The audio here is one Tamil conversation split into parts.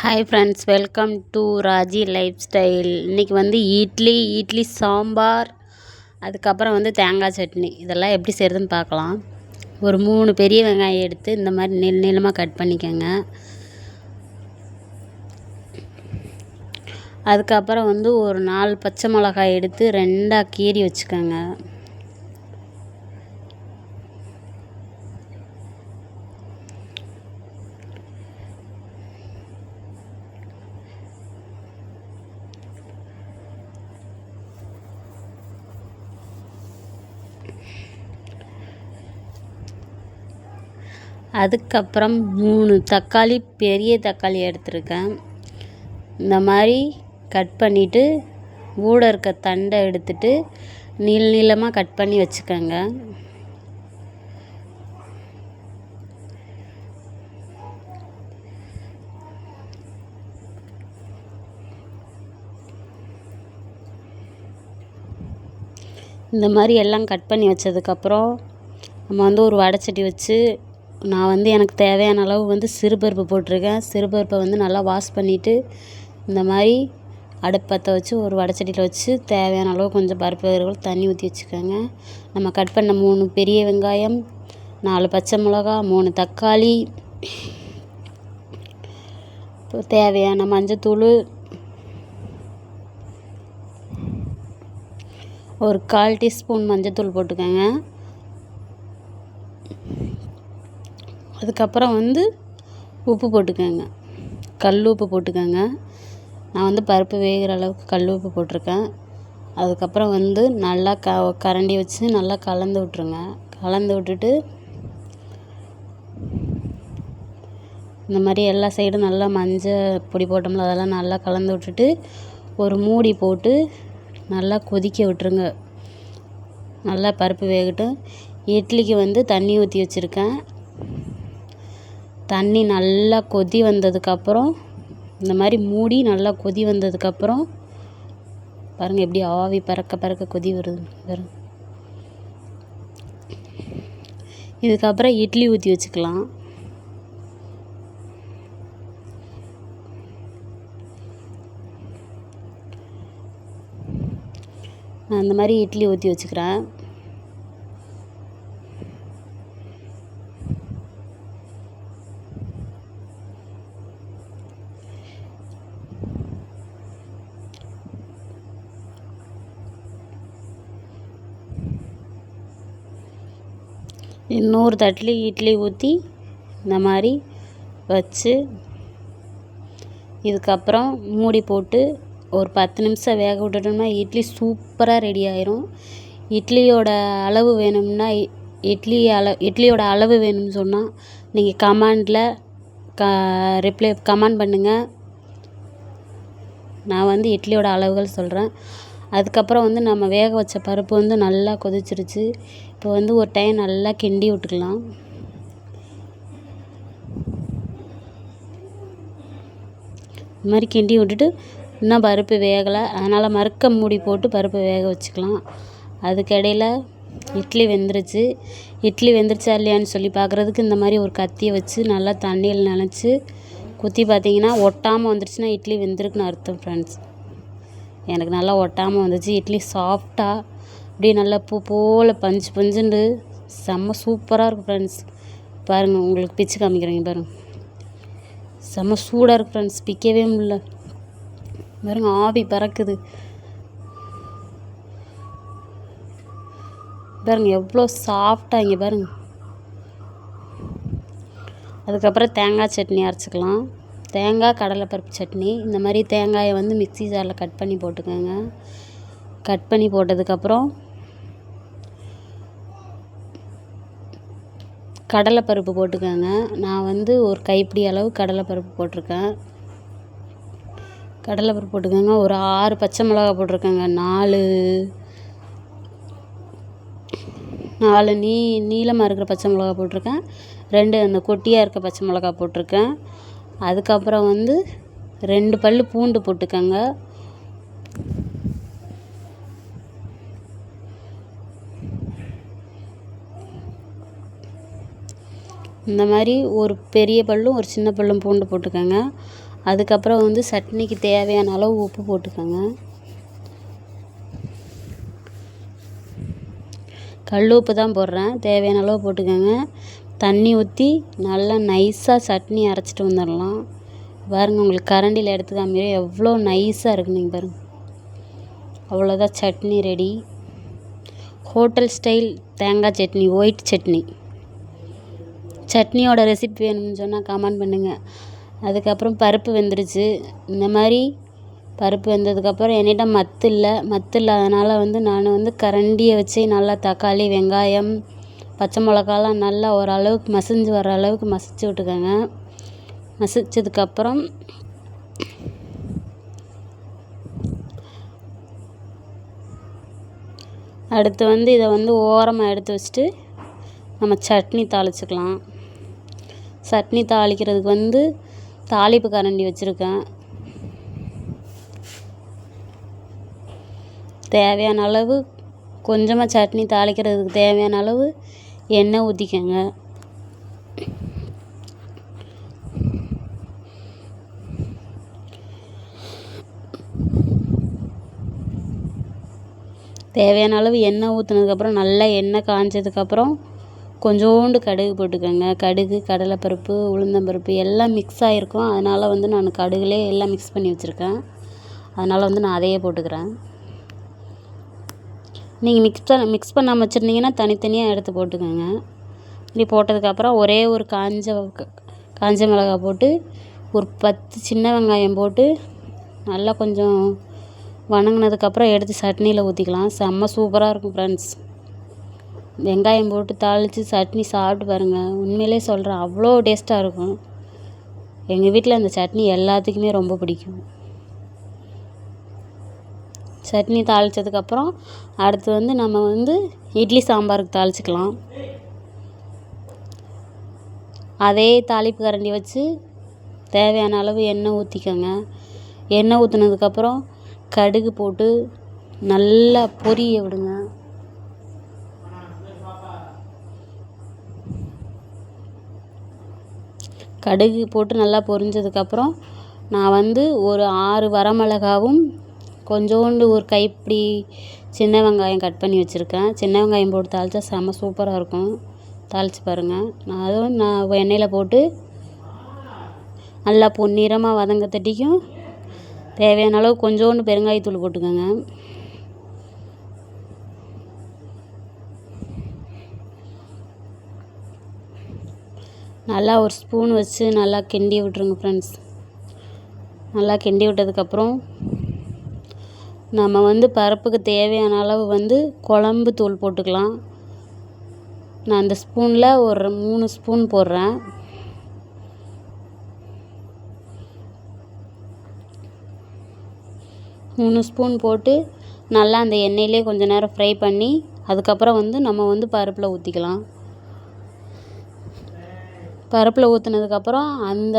Hi friends welcome to Raji life style இன்றைக்கி வந்து இட்லி இட்லி சாம்பார் அதுக்கப்புறம் வந்து தேங்காய் சட்னி. இதெல்லாம் எப்படி செய்கிறதுன்னு பார்க்கலாம். ஒரு மூணு பெரிய வெங்காயம் எடுத்து இந்த மாதிரி நீள் நீளமாக கட் பண்ணிக்கோங்க. அதுக்கப்புறம் வந்து ஒரு நாலு பச்சை மிளகாய் எடுத்து ரெண்டாக கீறி வச்சுக்கோங்க. அதுக்கப்புறம் மூணு தக்காளி பெரிய தக்காளி எடுத்திருக்கேன். இந்த மாதிரி கட் பண்ணிவிட்டு ஊட இருக்க தண்டை எடுத்துட்டு நீள நீளமாக கட் பண்ணி வச்சுக்கோங்க. இந்த மாதிரி எல்லாம் கட் பண்ணி வச்சதுக்கப்புறம் நம்ம வந்து ஒரு வடைச்சட்டி வச்சு நான் வந்து எனக்கு தேவையான அளவு வந்து சிறுபருப்பு போட்டிருக்கேன். சிறுபருப்பை வந்து நல்லா வாஷ் பண்ணிவிட்டு இந்த மாதிரி அடுப்பு பற்ற வச்சு ஒரு வடைச்சட்டியில் வச்சு தேவையான அளவு கொஞ்சம் பருப்பு வேறு தண்ணி ஊற்றி வச்சுக்கோங்க. நம்ம கட் பண்ண மூணு பெரிய வெங்காயம் நாலு பச்சை மிளகா மூணு தக்காளி தேவையான மஞ்சத்தூள் ஒரு கால் டீஸ்பூன் மஞ்சத்தூள் போட்டுக்கோங்க. அதுக்கப்புறம் வந்து உப்பு போட்டுக்கோங்க. கல் உப்பு போட்டுக்கோங்க. நான் வந்து பருப்பு வேகிற அளவுக்கு கல் உப்பு போட்டிருக்கேன். அதுக்கப்புறம் வந்து நல்லா க கரண்டி வச்சு நல்லா கலந்து விட்ருங்க கலந்து விட்டுட்டு இந்த மாதிரி எல்லா சைடும் நல்லா மஞ்சள் பொடி போட்டோம்ல அதெல்லாம் நல்லா கலந்து விட்டுட்டு ஒரு மூடி போட்டு நல்லா கொதிக்க விட்டுருங்க. நல்லா பருப்பு வேகட்டும். இட்லிக்கு வந்து தண்ணி ஊற்றி வச்சுருக்கேன். தண்ணி நல்லா கொதி வந்ததுக்கப்புறம் இந்த மாதிரி மூடி நல்லா கொதி வந்ததுக்கப்புறம் பாருங்கள் எப்படி ஆவி பறக்க பறக்க கொதி வருது பாருங்க. இதுக்கப்புறம் இட்லி ஊற்றி வச்சுக்கலாம். நான் இந்த மாதிரி இட்லி ஊற்றி வச்சுக்கிறேன். இன்னொரு தட்டில் இட்லி ஊற்றி இந்த மாதிரி வச்சு இதுக்கப்புறம் மூடி போட்டு ஒரு பத்து நிமிஷம் வேக விட்டுட்டோம்னா இட்லி சூப்பராக ரெடி ஆயிரும். இட்லியோட அளவு வேணும்னா இட்லி அள இட்லியோட அளவு வேணும்னு சொன்னால் நீங்கள் கமெண்டில் க ரிப்ளை கமெண்ட் பண்ணுங்கள் நான் வந்து இட்லியோட அளவுகள் சொல்கிறேன் அதுக்கப்புறம் வந்து நம்ம வேக வச்ச பருப்பு வந்து நல்லா கொதிச்சிருச்சு. இப்போ வந்து ஒரு டைம் நல்லா கிண்டி விட்டுக்கலாம். இது மாதிரி கிண்டி விட்டுட்டு இன்னும் பருப்பு வேகலை. அதனால் மறுக்க மூடி போட்டு பருப்பு வேக வச்சுக்கலாம். அதுக்கடையில் இட்லி வெந்துருச்சு. இட்லி வெந்துருச்சா இல்லையான்னு சொல்லி பார்க்குறதுக்கு இந்த மாதிரி ஒரு கத்தியை வச்சு நல்லா தண்ணியில் நனைச்சி குத்தி பார்த்தீங்கன்னா ஒட்டாமல் வந்துருச்சுன்னா இட்லி வெந்திருக்குன்னு அர்த்தம் ஃப்ரெண்ட்ஸ் எனக்கு நல்லா ஒட்டாமல் வந்துச்சு. இட்லி சாஃப்டாக அப்படியே நல்லா பூ போல் பஞ்சு பஞ்சுண்டு. செம்ம சூப்பராக இருக்கும் ஃப்ரெண்ட்ஸ் பாருங்கள் உங்களுக்கு பிச்சு காமிக்கிறேங்க பாருங்கள் செம்ம சூடாக இருக்குது ஃப்ரெண்ட்ஸ் பிக்கவே முடியல. பாருங்க ஆவி பறக்குது. பாருங்க எவ்வளோ சாஃப்டாக இங்கே பாருங்க. அதுக்கப்புறம் தேங்காய் சட்னி அரைச்சிக்கலாம். தேங்காய் கடலைப்பருப்பு சட்னி. இந்த மாதிரி தேங்காயை வந்து மிக்சி ஜாரில் கட் பண்ணி போட்டுக்கோங்க. கட் பண்ணி போட்டதுக்கப்புறம் கடலைப்பருப்பு போட்டுக்கோங்க. நான் வந்து ஒரு கைப்பிடி அளவு கடலைப்பருப்பு போட்டிருக்கேன். கடலைப்பருப்பு போட்டுக்கோங்க. ஒரு ஆறு பச்சை மிளகா போட்டிருக்கேங்க. நாலு நாலு நீ நீளமாக இருக்கிற பச்சை மிளகா போட்டிருக்கேன். ரெண்டு அந்த கொட்டியாக இருக்க பச்சை மிளகா போட்டிருக்கேன். அதுக்கப்புறம் வந்து ரெண்டு பல் பூண்டு போட்டுக்கோங்க. இந்த மாதிரி ஒரு பெரிய பல்லும் ஒரு சின்ன பல்லும் பூண்டு போட்டுக்கோங்க. அதுக்கப்புறம் வந்து சட்னிக்கு தேவையான அளவு உப்பு போட்டுக்கோங்க. கல் உப்பு தான் போடுறேன். தேவையான அளவு போட்டுக்கோங்க. தண்ணி ஊற்றி நல்லா நைஸாக சட்னி அரைச்சிட்டு வந்துடலாம். பாருங்க உங்களுக்கு கரண்டியில் எடுத்து எவ்வளோ நைஸாக இருக்கு நீங்கள் பாருங்க. அவ்வளோதான் சட்னி ரெடி. ஹோட்டல் ஸ்டைல் தேங்காய் சட்னி ஒயிட் சட்னி. சட்னியோட ரெசிபி வேணும்னு சொன்னால் கமெண்ட் பண்ணுங்கள் அதுக்கப்புறம் பருப்பு வெந்துருச்சு. இந்த மாதிரி பருப்பு வெந்ததுக்கப்புறம் என்கிட்ட மத்து இல்லை. மத்து இல்லாதனால் வந்து நான் வந்து கரண்டியை வச்சு நல்லா தக்காளி வெங்காயம் பச்சை மிளகாலாம் நல்லா ஓரளவுக்கு மசிஞ்சு வர அளவுக்கு மசிச்சு விட்டுக்கோங்க. மசிச்சதுக்கப்புறம் அடுத்து வந்து இதை வந்து ஓரமாக எடுத்து வச்சுட்டு நம்ம சட்னி தாளிச்சுக்கலாம். சட்னி தாளிக்கிறதுக்கு வந்து தாளிப்பு கரண்டி வச்சுருக்கேன். தேவையான அளவு கொஞ்சமாக சட்னி தாளிக்கிறதுக்கு தேவையான அளவு எண்ணெய் ஊற்றிக்கங்க தேவையான அளவு எண்ணெய் ஊற்றுனதுக்கப்புறம் நல்லா எண்ணெய் காஞ்சதுக்கப்புறம் கொஞ்சோண்டு கடுகு போட்டுக்கோங்க. கடுகு கடலைப்பருப்பு உளுந்தம்பருப்பு எல்லாம் மிக்ஸ் ஆகிருக்கும் அதனால் வந்து நான் கடுகுலே எல்லாம் மிக்ஸ் பண்ணி வச்சுருக்கேன். அதனால் வந்து நான் அதையே போட்டுக்கிறேன். நீங்கள் மிக்ஸ் பண்ண மிக்ஸ் பண்ணாமல் வச்சுருந்தீங்கன்னா தனித்தனியாக எடுத்து போட்டுக்கோங்க. இப்படி போட்டதுக்கப்புறம் ஒரே ஒரு காஞ்ச க- காஞ்ச மிளகாய் போட்டு ஒரு பத்து சின்ன வெங்காயம் போட்டு நல்லா கொஞ்சம் வணங்கினதுக்கப்புறம் எடுத்து சட்னியில் ஊற்றிக்கலாம் செம்ம சூப்பராக இருக்கும் ஃப்ரெண்ட்ஸ் வெங்காயம் போட்டு தாளித்து சட்னி சாப்பிட்டு பாருங்கள் உண்மையிலே சொல்கிறேன் அவ்வளோ டேஸ்ட்டாக இருக்கும். எங்கள் வீட்டில் இந்த சட்னி எல்லாத்துக்குமே ரொம்ப பிடிக்கும். சட்னி தாளித்ததுக்கப்புறம் அடுத்து வந்து நம்ம வந்து இட்லி சாம்பாருக்கு தாளிச்சிக்கலாம். அதே தாளிப்பு கரண்டி வச்சு தேவையான அளவு எண்ணெய் ஊற்றிக்கோங்க எண்ணெய் ஊற்றுனதுக்கப்புறம் கடுகு போட்டு நல்லா பொரிய விடுங்க. கடுகு போட்டு நல்லா பொரிஞ்சதுக்கப்புறம் நான் வந்து ஒரு ஆறு வரமிளகாவும் கொஞ்சோண்டு ஒரு கைப்பிடி சின்ன வெங்காயம் கட் பண்ணி வச்சுருக்கேன். சின்ன வெங்காயம் போட்டு தாளித்தா செம்ம சூப்பராக இருக்கும். தாளித்து பாருங்கள் நான் அதுவும் நான் எண்ணெயில் போட்டு நல்லா பொன்னிறமாக வதங்கத்தட்டிக்கும். தேவையான அளவு கொஞ்சோண்டு பெருங்காயத்தூள் போட்டுக்கோங்க. நல்லா ஒரு ஸ்பூன் வச்சு நல்லா கிண்டி விட்ருங்க ஃப்ரெண்ட்ஸ் நல்லா கிண்டி விட்டதுக்கப்புறம் நம்ம வந்து பருப்புக்கு தேவையான அளவு வந்து குழம்பு தூள் போட்டுக்கலாம். நான் அந்த ஸ்பூனில் ஒரு மூணு ஸ்பூன் போடுறேன். மூணு ஸ்பூன் போட்டு நல்லா அந்த எண்ணெயிலே கொஞ்ச நேரம் ஃப்ரை பண்ணி அதுக்கப்புறம் வந்து நம்ம வந்து பருப்பில் ஊற்றிக்கலாம் பருப்பில் ஊற்றுனதுக்கப்பறம் அந்த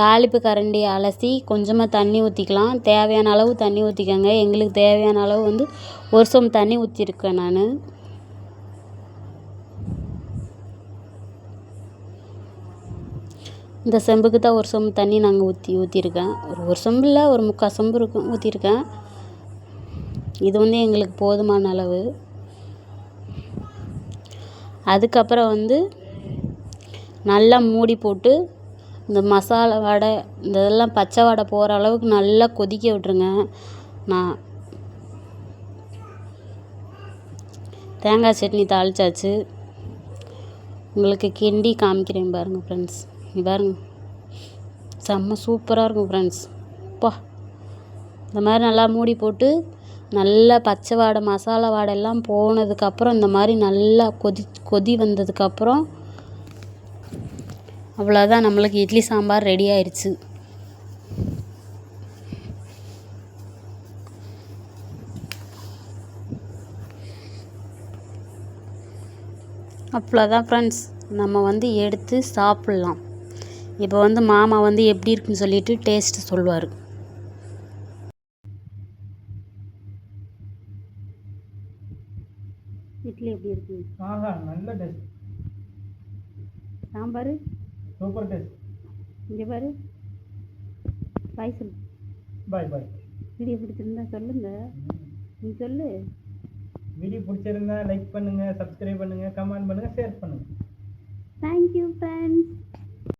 தாளிப்பு கரண்டியை அலசி கொஞ்சமாக தண்ணி ஊற்றிக்கலாம் தேவையான அளவு தண்ணி ஊற்றிக்கோங்க எங்களுக்கு தேவையான அளவு வந்து ஒரு சொம்பு தண்ணி ஊற்றிருக்கேன் நான். இந்த செம்புக்கு தான் ஒரு சொம்பு தண்ணி நாங்கள் ஊற்றி ஊற்றிருக்கேன் ஒரு ஒரு சொம்பு இல்லை ஒரு முக்கால் சொம்பு இருக்கும் ஊற்றிருக்கேன் இது வந்து எங்களுக்கு போதுமான அளவு. அதுக்கப்புறம் வந்து நல்லா மூடி போட்டு இந்த மசாலா வடை இந்த இதெல்லாம் பச்சை வடை போகிற அளவுக்கு நல்லா கொதிக்க விட்டுருங்க. நான் தேங்காய் சட்னி தாளிச்சாச்சு. உங்களுக்கு கிண்டி காமிக்கிறேன் பாருங்கள் ஃப்ரெண்ட்ஸ் நீ பாருங்கள் செம்ம சூப்பராக இருக்கும் ஃப்ரெண்ட்ஸ் அப்பா. இந்த மாதிரி நல்லா மூடி போட்டு நல்லா பச்சை வாடை மசாலா வாடை எல்லாம் போனதுக்கப்புறம் இந்த மாதிரி நல்லா கொதி கொதி வந்ததுக்கப்புறம் அவ்வளோதான் நம்மளுக்கு இட்லி சாம்பார் ரெடி ஆயிடுச்சு அவ்வளோதான் ஃப்ரெண்ட்ஸ் நம்ம வந்து எடுத்து சாப்பிட்லாம். இப்போ வந்து மாமா வந்து எப்படி இருக்குன்னு சொல்லிட்டு டேஸ்ட்டு சொல்லுவார். இட்லி எப்படி இருக்கு? ஆஹா நல்ல டேஸ்ட் சாம்பார்? சூப்பர் டேஸ்ட் இங்கே பாரு. பாய் சொல்லு. பாய் பாய் வீடியோ பிடிச்சிருந்தா சொல்லுங்க. நீ சொல்லு. வீடியோ பிடிச்சிருந்தா லைக் பண்ணுங்கள் சப்ஸ்கிரைப் பண்ணுங்கள் கமெண்ட் பண்ணுங்கள் ஷேர் பண்ணுங்கள் தேங்க்யூ ஃப்ரெண்ட்ஸ்